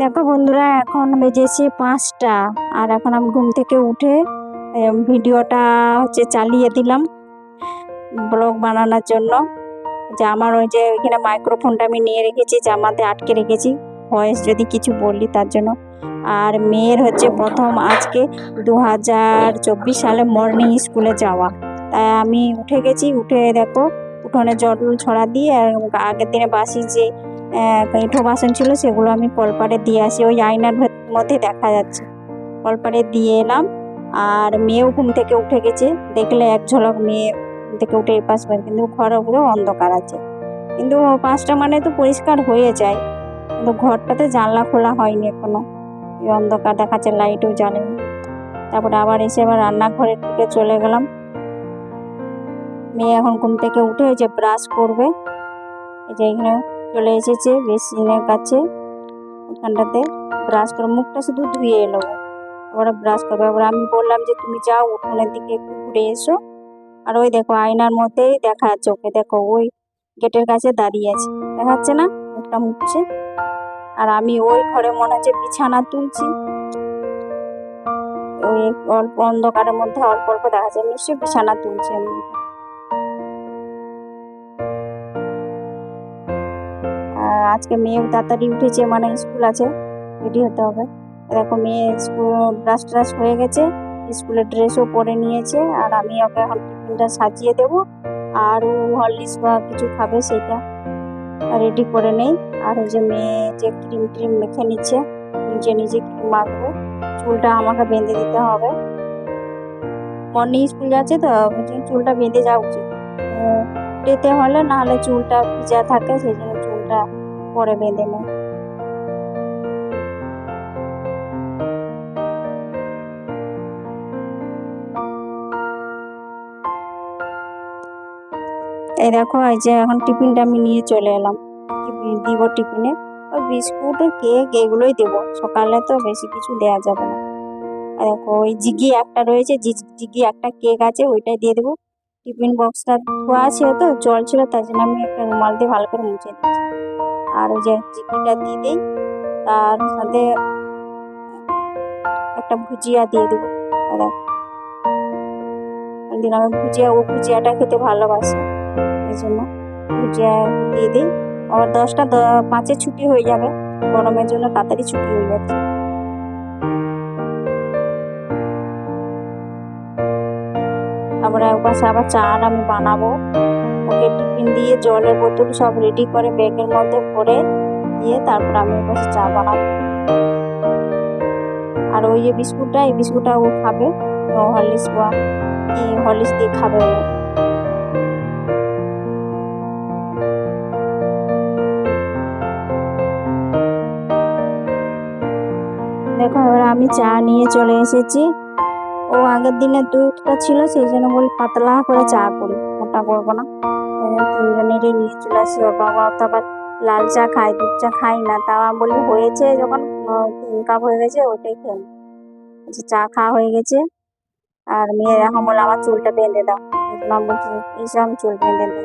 দেখো বন্ধুরা, এখন বেজেছে পাঁচটা আর এখন আমি ঘুম থেকে উঠে ভিডিওটা হচ্ছে চালিয়ে দিলাম ব্লগ বানানোর জন্য। যে আমার ওই যে ওইখানে মাইক্রোফোনটা আমি নিয়ে রেখেছি, জামাতে আটকে রেখেছি ভয়েস যদি কিছু বললি তার জন্য। আর মেয়ের হচ্ছে প্রথম আজকে দু চব্বিশ সালে মর্নিং স্কুলে যাওয়া। তাই আমি উঠে গেছি, উঠে দেখো, উঠোনে জল ছড়া দিয়ে, আর আগের দিনে বাসি যে এঁঠো বাসন ছিল সেগুলো আমি কলপারে দিয়ে আসি। ওই আয়নার মধ্যে দেখা যাচ্ছে। কলপারে দিয়ে এলাম আর মেয়েও ঘুম থেকে উঠে গেছে। দেখলে এক ঝলক মেয়ে থেকে উঠে পাশ পাশ, কিন্তু ঘর পুরো অন্ধকার আছে। কিন্তু পাঁচটা মানে তো পরিষ্কার হয়ে যায়। কিন্তু ঘরটাতে জানলা খোলা হয়নি এখনও। অন্ধকার দেখাচ্ছে লাইটও জ্বালেনি। তারপরে আবার এসে আবার রান্নাঘরের দিকে চলে গেলাম। মেয়ে এখন ঘুম থেকে উঠে যে ব্রাশ করবে। এই যে এখানে চলে এসেছে বেসিনের কাছে। ওখানটাতে ব্রাশ করে, মুখটা শুধু ধুয়ে এলো। ওরা ব্রাশ করবে। এবার আমি বললাম যে, তুমি যাও উঠোনের দিকে একটু ঘুরে এসো। আর ওই দেখো, আয়নার মধ্যেই দেখা যাচ্ছে ওকে। দেখো, ওই গেটের কাছে দাঁড়িয়ে আছে। দেখা যাচ্ছে না? মুখটা মুছছে। আর আমি ওই ঘরে মনে হচ্ছে বিছানা তুলছি। ওই অল্প অন্ধকারের মধ্যে অল্প অল্প দেখা যাচ্ছে নিশ্চয়ই বিছানা তুলছি। আমি আজকে মেয়েও তাড়াতাড়ি উঠেছে মানে স্কুল আছে রেডি হতে হবে। দেখো মেয়ে স্কুল ব্রাশ ট্রাশ হয়ে গেছে, স্কুলের ড্রেসও পরে নিয়েছে, আর আমি ওকে এখন টিফিনটা সাজিয়ে দেবো। আর ও হরলিক্স বা কিছু খাবে সেটা রেডি করে নেই। আর ওই যে মেয়ে যে ক্রিম ট্রিম মেখে নিচ্ছে নিজে নিজে ক্রিম মাখবে, চুলটা আমাকে বেঁধে দিতে হবে। মর্নিং স্কুল যাচ্ছে তো চুলটা বেঁধে যাওয়া উচিত যেতে হলে না হলে চুলটা ভিজা থাকে, সেই জন্য চুলটা পরে বেঁধে নেয়। এই দেখো, এই যে এখন টিফিনটা আমি নিয়ে চলে এলাম। দিব টিফিনে। ওই বিস্কুট কেক এগুলোই দেবো। সকালে তো বেশি কিছু দেওয়া যাবে না। দেখো, ওই জিগি একটা রয়েছে জিগি একটা কেক আছে, ওইটাই দিয়ে দেবো। টিফিন বক্সটা ধোয়া ছিল তো, জল ছিল, তার জন্য আমি একটা রুমাল দিয়ে ভালো করে মুছে দিচ্ছি। আর ওই যে জিগিটা দিয়ে দিই, তার সাথে একটা ভুজিয়া দিয়ে দেবো আমি ভুজিয়া, ও ভুজিয়াটা খেতে ভালোবাসে, এই জন্য ভুজিয়া দিয়ে দিই। আবার দশটা পাঁচে ছুটি হয়ে যাবে, গরমের জন্য তাড়াতাড়ি ছুটি হয়ে যাচ্ছে। তারপরে একবার আবার চা আমি বানাবো। ওকে টিফিন দিয়ে জলের বোতল সব রেডি করে ব্যাগের মধ্যে ভরে দিয়ে তারপর আমি কাছে চা বানাবো আর ওই যে বিস্কুটটা, এই বিস্কুটটা ও খাবে। হরলিক্স বা হরলিক্স দিয়ে খাবে ও। দেখো, এবার আমি চা নিয়ে চলে এসেছি। ও আগের দিনে দুধটা ছিল, সেই জন্য বলি পাতলা করে চা করি, মোটা করব না। তিনজনেরই নিয়ে চলে আসি ওর বাবা তো আবার লাল চা খায় দুধ চা খাই না। তাও আমি বলি হয়েছে যখন তিন কাপ হয়ে গেছে ওটাই খেয়ে নে। বলছি, চা খাওয়া হয়ে গেছে। আর মেয়ে এখন বলে আমার চুলটা বেঁধে দাও। জন্য বলছি এসে চুল বেঁধে দেবো।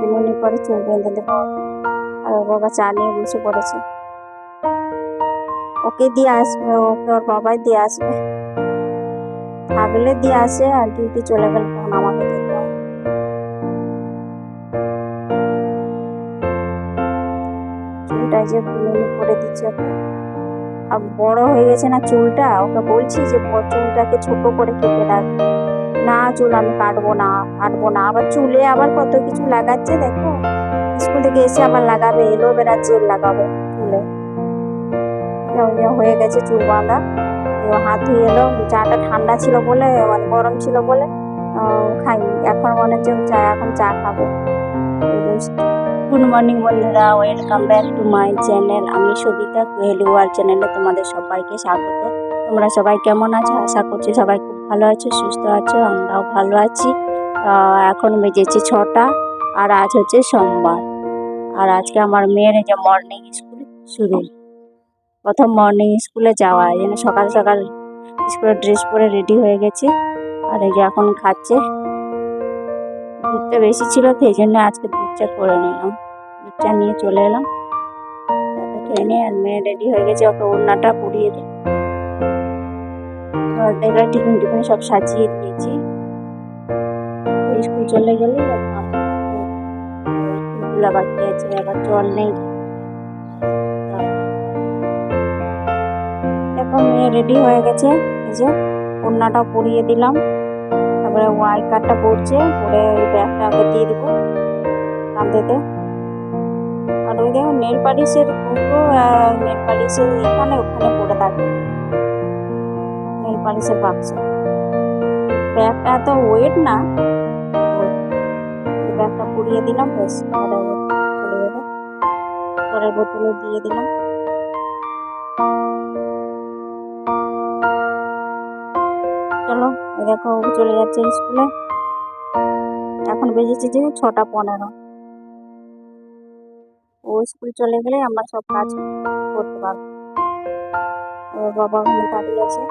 বিনুনি করে চুল বেঁধে দেবো। আর ওর বাবা চা নিয়ে বসে পড়েছে। ওকে দিয়ে আসবে ওকে ওর বাবাই দিয়ে আসবে। থাকলে দিয়ে আসে আর ডিউটি চলে গেলে তখন আমাকে দিতে যে বুনুনি করে দিচ্ছে আর বড় হয়ে গেছে না চুলটা, ওকে বলছি যে চুলটাকে ছোট করে কেটে রাখ। না চুল আমি কাটবো না কাটবো না। আবার চুলে আবার কত কিছু লাগাচ্ছে দেখো। স্কুল থেকে এসে আবার লাগাবে এলোভেরা জেল লাগাবে চুলে। হয়ে গেছে চুল বাঁধা। হাত ধুয়ে এলো। চাটা ঠান্ডা ছিল বলে মানে গরম ছিল বলে খাইনি। এখন মনে হচ্ছে চা, এখন চা খাব। গুড মর্নিং বন্ধুরা, welcome back to my channel. আমি সবিতা কোহেলি ওয়ার্ল্ড চ্যানেলে তোমাদের সবাইকে স্বাগত। তোমরা সবাই কেমন আছো? আশা করছি সবাই খুব ভালো আছো, সুস্থ আছো, আমরাও ভালো আছি। এখন বেজেছে ছটা আর আজ হচ্ছে সোমবার। আর আজকে আমার মেয়ের যে মর্নিং স্কুল শুরু। প্রথম মর্নিং স্কুলে যাওয়া জন্য সকাল সকাল স্কুলের ড্রেস পরে রেডি হয়ে গেছে। আর এই যে এখন খাচ্ছে। দুধটা বেশি ছিল তো এই জন্য আজকে দুধ চা করে নিলাম। দুধ চা নিয়ে চলে এলাম। চাটা খেয়ে নে আর মেয়ে রেডি হয়ে গেছে, ওকে ওড়নাটা পরিয়ে দিই দেখলে টিফিন টিফিন সব সাজিয়ে দিয়েছি। স্কুল চলে গেলে স্কুলগুলো বাকি আছে আবার জল নেই। দেখো, মেয়ে রেডি হয়ে গেছে, এই যে ওড়নাটা পরিয়ে দিলাম। তারপরে ওয়াই কার্ডটা পড়ছে পরে ওই ব্যাগটা আগে দিয়ে দিব কাঁধেতে আর ওই দেখো, নেল পালিশের কুকো নেল পালিশের এখানে, ওখানে পড়ে থাকে। নেল পালিশের বাক্স ব্যাগটা এত ওয়েট না। ব্যাগটা পুড়িয়ে দিলাম বেশ পরে চলে যাবে পরের বোতলে দিয়ে দিলাম। দেখো চলে যাচ্ছে স্কুলে। এখন বেজেছে যে ছটা পনেরো। ও স্কুল চলে গেলে আমরা সব কাজ করতে পারব। ওর বাবা দাঁড়িয়ে আছে।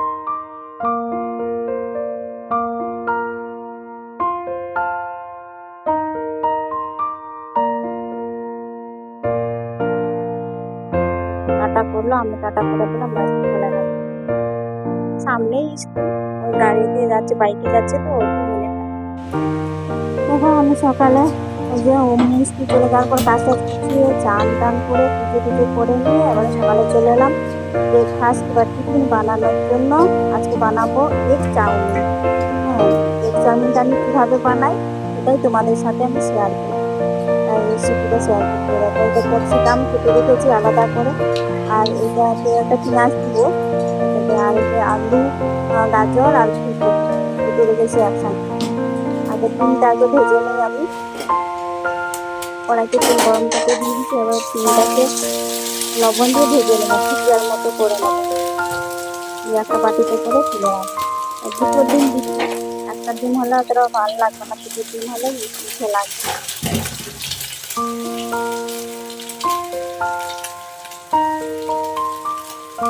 টাটা করল, আমি টাটা করে দিলাম সামনেই স্কুল। গাড়িতে যাচ্ছে বাইকে যাচ্ছে তো দেখো আমি সকালে যে অমনি স্কুল চলে যাওয়ার পর গুছিয়ে চান টান করে পুজো টুজো করে নিয়ে এবার সকালে চলে এলাম। ব্রেকফাস্ট বা টিফিন বানানোর জন্য আজকে বানাবো এগ চাউমিন। হ্যাঁ এগ চাউমিনটা আমি কীভাবে বানাই এটাই তোমাদের সাথে আমি শেয়ার করি রেসিপিটা শেয়ার করতে এটা ক্যাপসিকাম কেটে রেখেছি আলাদা করে। আর এটাতে একটা পেঁয়াজ দিব। আর এটা আলু গাজর আর ফুলকপি কেটে রেখেছি একসাথে। আগে তিনটা আগে ভেজে নিই আমি। কড়াইতে তেল গরম করতে দিয়ে দিচ্ছি এবার তিনটাকে লবণ দিয়ে ভেজে নেব ভুজিয়ার মতো করে নেব। একটা বাটিতে করে তুলে রাখব দুটো ডিম দিচ্ছি। একটা ডিম হলে অতটা ভালো লাগবে না, দুটো ডিম হলে মিঠে লাগবে।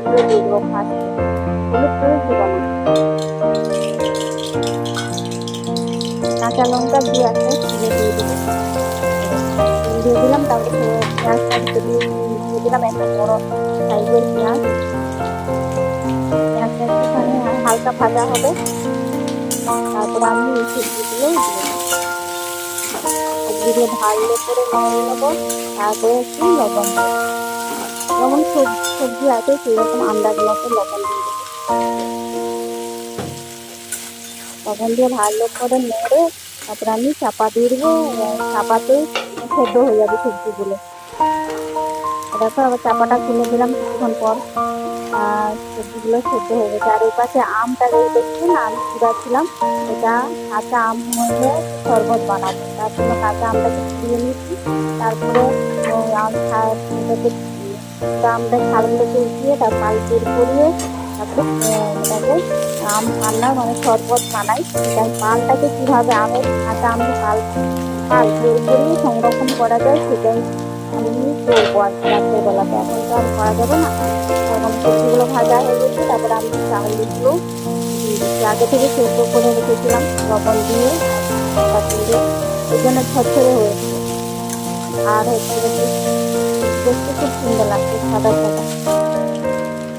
সবজিগুলো দিয়ে দেবো ফার্স্টে হলুদ না কাঁচা লঙ্কা দিয়ে একটা দিয়ে দেবো দিয়ে দিলাম তারপরে পেঁয়াজটা দিয়ে দিয়ে দিলাম একটা বড় সাইজের পেঁয়াজ হালকা ভাজা হবে তারপরে আমি এই সবজিগুলো দিয়ে সবজিগুলো ভালো করে নেড়ে নেব তারপরে একটু লবণ দেবো যেমন সব- সবজি আছে সেরকম আন্দাজ মতো লবণ দিয়ে দেবো। লবণ দিয়ে ভালো করে নেড়ে তারপরে আমি চাপা দিয়ে দেবো আহ, চাপাতেই সেদ্ধ হয়ে যাবে সবজিগুলো। দেখো আবার চাপাটা তুলে দিলাম কিছুক্ষণ পর আর সবজিগুলো সেদ্ধ হয়ে গেছে। আর এই পাশে আমটা যেই দেখছেন আমি ছিলাম এটা কাঁচা আম হলে শরবত বানাবো। তার জন্য কাঁচা আমটাকে দিয়ে নিচ্ছি তারপরে আম ছাড়টাকে আমটা ছালগুলোকে উঠিয়ে তার পাল বের করিয়ে তারপরে আম ঠান্ডা মানে শরবত বানাই। তাই পালটাকে কীভাবে আমের কাঁচা আমের পাল পাল করিয়ে সংরক্ষণ করা যায় সেটাই আমি করব আর রাত্রেবেলাতে। এখন তো আর করা যাবে না। এখন সবজিগুলো ভাজা হয়ে গেছে, তারপরে আমি চাউলগুলো আগে থেকে সেদ্ধ করে রেখেছিলাম, লবণ দিয়ে দিয়ে ওই জন্য ছড়ছড়ে হয়েছে আর হচ্ছে দেখতে খুব সুন্দর লাগছে, সাদা সাদা।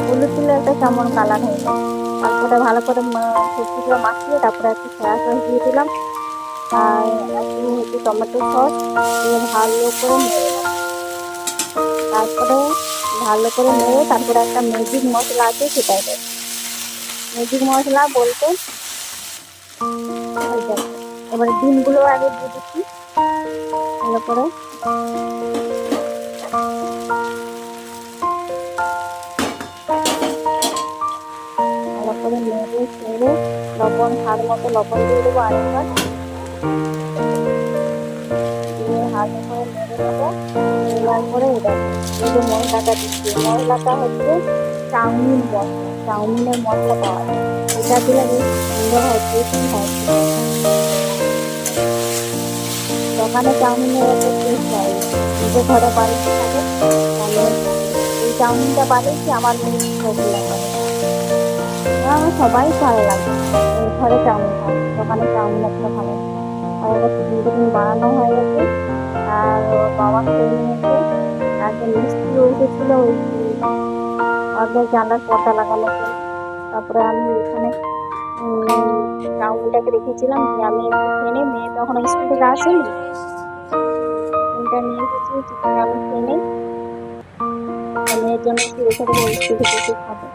হলুদ তুলে একটা কেমন কালার হয়ে গেছে তারপরে ভালো করে সবজিগুলো মাখিয়ে তারপরে একটু সয়া সস দিয়ে দিলাম। আর একটু টমেটো সস দিয়ে ভালো করে তারপরে ভালো করে নেড়ে তারপরে একটা ম্যাজিক মশলা আছে সেটাই ম্যাজিক মশলা বলতে এবারে ডিমগুলো আগে দিয়ে দিচ্ছি। ভালো করে করে নেড়ে চেড়ে লবণ, স্বাদ মতো লবণ দিয়ে দেবো আরেকবার। করে মশলাটা মশলাটা হচ্ছে চাউমিন চাউমিনের এটা দিলে হয় দোকানে চাউমিনের হয়। ঘরে বাড়িতে থাকে এই চাউমিনটা বানিয়েছি আমার প্রবলেম হয়? আমার সবাই লাগে। ঘরে চাউমিন খায় দোকানে চাউমিন একটা ভালো? আর টিফিন টিফিন বানানো হয়ে গেছে। আর বাবা খেয়ে নিয়েছে। আর যে মিষ্টিও এসেছিল ওই অর্ধেক জানলার পর্দা লাগানো তারপরে আমি এখানে উম, চাউমিনটাকে রেখেছিলাম দিয়ে আমি একটু মেয়ে তখন স্কুল থেকে আসেনি। চিকেনটা নিয়ে এসেছি চিকেন আমি খেয়ে মেয়ের জন্য একটু রেখে দেবো স্কুল থেকে খাবে।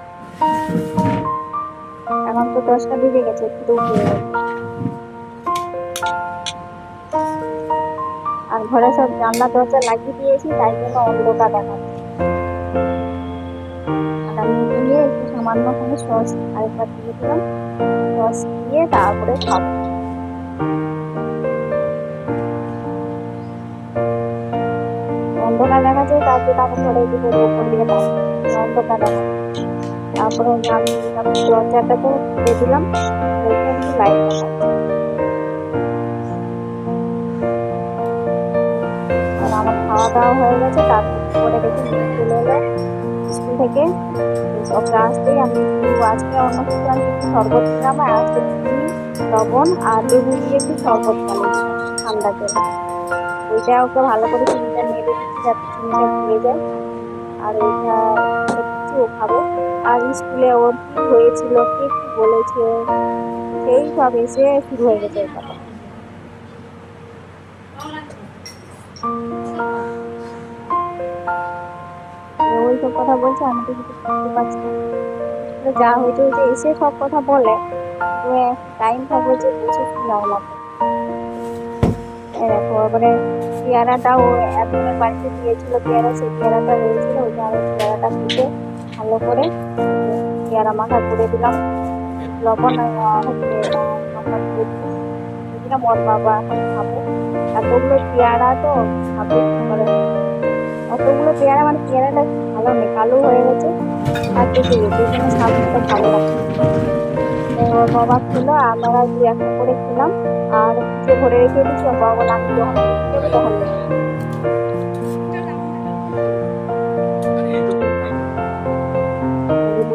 এখন তো দশটা বেজে গেছে একটু আর ঘরে সব জানলা দরজা লাগিয়ে দিয়েছি, তাই জন্য অন্ধকার দেখাচ্ছে আর একটু সামান্য কোনো সস আরেকবার দিয়ে দিলাম। সস দিয়ে তারপরে খাব। অন্ধকার দেখা যায় তার জন্য অন্ধকার দেখা। তারপরে আমি দরজাটাকে খুলে দিলাম আর আমার খাওয়া দাওয়া হয়ে গেছে, তারপরে দেখি চলে এলো স্কুল থেকে। ওকে আসতেই আমি আজকে অন্য কিছু আমি একটু শরবত খেলাম আর আজকে লবণ আর লেবু দিয়ে একটু শরবত বানিয়েছি, ঠান্ডা জল ওইটা ওকে ভালো করে চিনিটা নেড়ে দিচ্ছি যাতে চিনিটা ভুলে যায়। আর ওইটা ও খাবে আর স্কুলে ওর কি হয়েছিল, কে কি বলেছে? সেই সব এসে শুরু হয়ে গেছে ওই সব কথা বলছে, আমি তো কিছু পারছি না। যা হয়েছে হয়েছে, এসে সব কথা বলে। টাইম থাকবে যে বসে শোনাও লাগবে দেখো পেয়ারাটাও বাড়িতে দিয়েছিল, পেয়ারা, সেই পেয়ারাটা রয়েছিল ওই পেয়ারাটা কেটে ভালো করে পেয়ারা মাখা করে দিলাম। লবণ বাবা এতগুলো পেয়ারা তো অতগুলো পেয়ারা মানে পেয়ারাটা ভালো নেই কালো হয়ে গেছে। আর স্বাদটা ভালো বাবা খেলো আমরা দু একটা করে খেলাম। আর যে ভরে রেখে ওর বাবা যখন তখন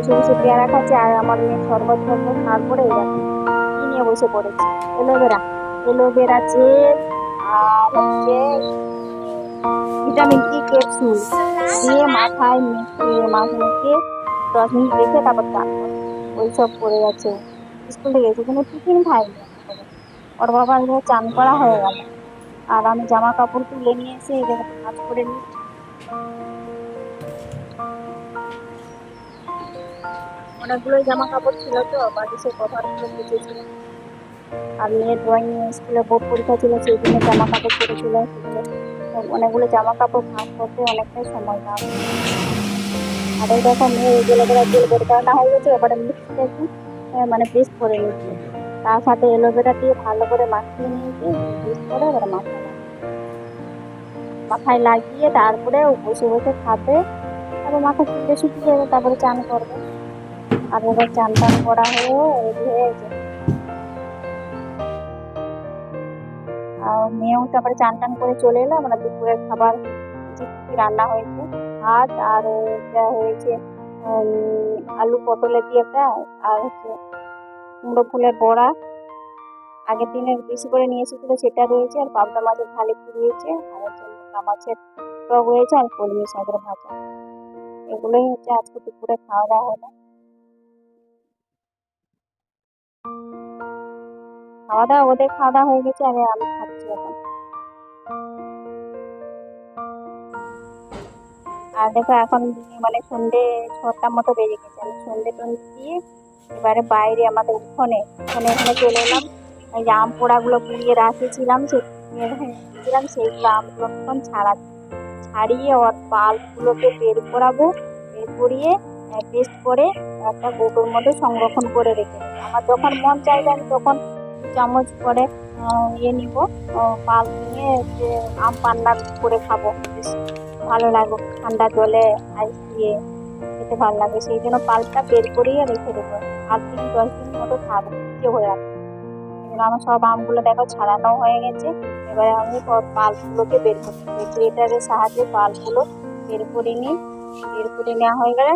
বসে বসে খাচ্ছে আর আমার মেয়ে শরবত শরবত খাওয়ার পরে এই কি নিয়ে বসে পড়েছে। এলোভেরা এলোভেরা জেল আর হচ্ছে ভিটামিন ই, ক্যাপসুল। দিয়ে মাথায় মেখে মাথা মেখে দশ মিনিট রেখে তারপর ওই সব করে যাচ্ছে। স্কুল থেকে কিন্তু টিফিন খায়নি। ওর বাবা চান করা হয়ে গেল। আর আমি জামা কাপড় তুলে নিয়ে এসে কাজ করে নিচ্ছি। অনেকগুলোই জামা কাপড় ছিল তো বাড়ি সে কভারগুলো কেচেছিল আর মেয়ের ড্রয়িং স্কুলে বোর্ড পরীক্ষা ছিল, সেই জন্য জামা কাপড় পরেছিল অনেকগুলো জামা কাপড় ভাঁজ করতে অনেকটাই সময় লাগবে আর এই দেখো, মেয়ে এগুলো করে তেল বের করানো হয়ে গেছে, এবারে মিক্সিতে একটু মানে পেস্ট করে নিচ্ছি তার সাথে এলোভেরা দিয়ে ভালো করে মাখিয়ে নিয়েছি পেস্ট করে এবারে মাথায় মাথায় লাগিয়ে তারপরে বসে বসে খাবে, তারপর মাথা শুকিয়ে শুকিয়ে যাবে তারপরে চান করবে। আর এবার চান টান করা হয়ে রেডি হয়ে গেছে আর মেয়েও তারপরে চান টান করে চলে এলো আমরা দুপুরের খাবার যে রান্না হয়েছে, ভাত আর এটা হয়েছে আলু পটলের দিয়ে একটা, আর হচ্ছে কুমড়ো ফুলের বড়া। আগের দিনের বেশি করে নিয়ে সেটা রয়েছে, আর পাবদা মাছের একটু রয়েছে, আর হচ্ছে মাছের টক রয়েছে, আর কলমি শাকের ভাজা। এগুলোই হচ্ছে আজকে দুপুরে খাওয়া দাওয়া হলো। খাওয়া দাওয়া ওদের খাওয়া দাওয়া হয়ে গেছে, আর আমি খাচ্ছি এখন। আর দেখো এখন মানে সন্ধে ছটার মতো বেজে গেছে, আমি সন্ধে টন্ধে দিয়ে এবারে বাইরে আমাদের উঠোনে উঠোনে এখানে চলে এলাম। এই যে আম পোড়াগুলো পুড়িয়ে রাখেছিলাম, সে ছিলাম সেইগুলো আমগুলো এখন ছাড়া ছাড়িয়ে ওর পালগুলোকে বের করাবো, বের করিয়ে পেস্ট করে একটা কৌটোর মধ্যে সংরক্ষণ করে রেখে আমার যখন মন চাইবে, আমি তখন চামচ করে ইয়ে নিব পাল নিয়ে যে আম পান্না করে খাব। ভালো লাগবে ঠান্ডা জলে আইস দিয়ে খেতে ভালো লাগে সেই জন্য পালটা বের করিয়ে রেখে দেবো। আট দিন দশ দিন মতো থাকবে, যে হয়ে আছে আমার সব আমগুলো দেখো, ছাড়ানো হয়ে গেছে। এবারে আমি পালগুলোকে বের করছি গ্রেটারের সাহায্যে পালগুলো বের করে নিই। বের করে নেওয়া হয়ে গেলে,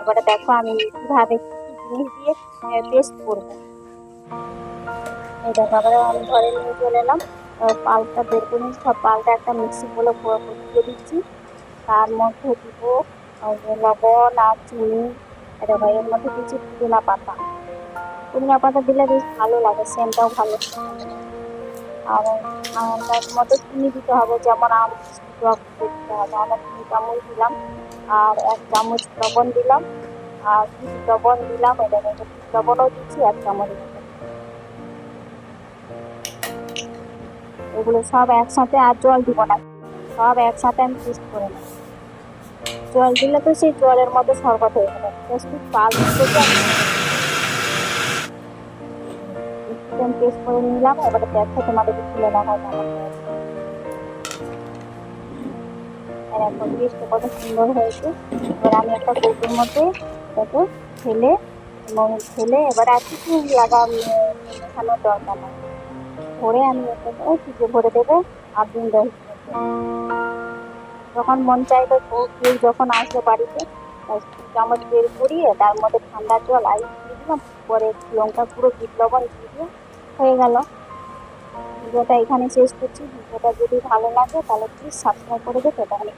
এবারে দেখো আমি কীভাবে জিনিস দিয়ে পেস্ট করব। এই দেখো আমি ঘরে নিয়ে চলে এলাম। পালটা বের করে সব পালটা একটা মিক্সি বলে দিয়ে দিচ্ছি। তার মধ্যে দিব লবণ আর চিনি। এটা এর মধ্যে দিচ্ছি পুদিনা পাতা। পুদিনা পাতা দিলে বেশ ভালো লাগে সেন্টটাও ভালো। আর তার মধ্যে চিনি দিতে হবে, যেমন আম টক দিতে হবে। আমরা তিন চামচ দিলাম। আর এক চামচ লবণ দিলাম। আর লবণ দিলাম। এটা লবণও দিচ্ছি, এক চামচ এগুলো সব একসাথে আর জল দিব না। সব একসাথে আমি পেস্ট করে নেব। জল দিলে তো সেই জলের মধ্যে শরবত হয়ে যাবে। জাস্ট পাল আমি পেস্ট করে নিলাম। এবারে দেখো তোমাদেরকে খুলে দেখা হয় আর এখন পেস্টটা কত সুন্দর হয়েছে। এবার আমি একটা কৌটোর মধ্যে এটাকে ঢেলে এবং ঢেলে এবার আর কিছু লাগা মেশানোর দরকার নেই। ভরে আমি এটাকে ফ্রিজে ভরে দেবো আট দিন যখন মন চাইবে, কেউ যখন আসবে বাড়িতে চামচ বের করিয়ে তার মধ্যে ঠান্ডা জল, আইস দিয়ে দিলাম। পরে লঙ্কা পুরো বিট লবণ দিয়ে দিয়ে হয়ে গেল। ভিডিওটা এখানে শেষ করছি। ভিডিওটা যদি ভালো লাগে, তাহলে প্লিজ সাবস্ক্রাইব করে দেবে তাহলে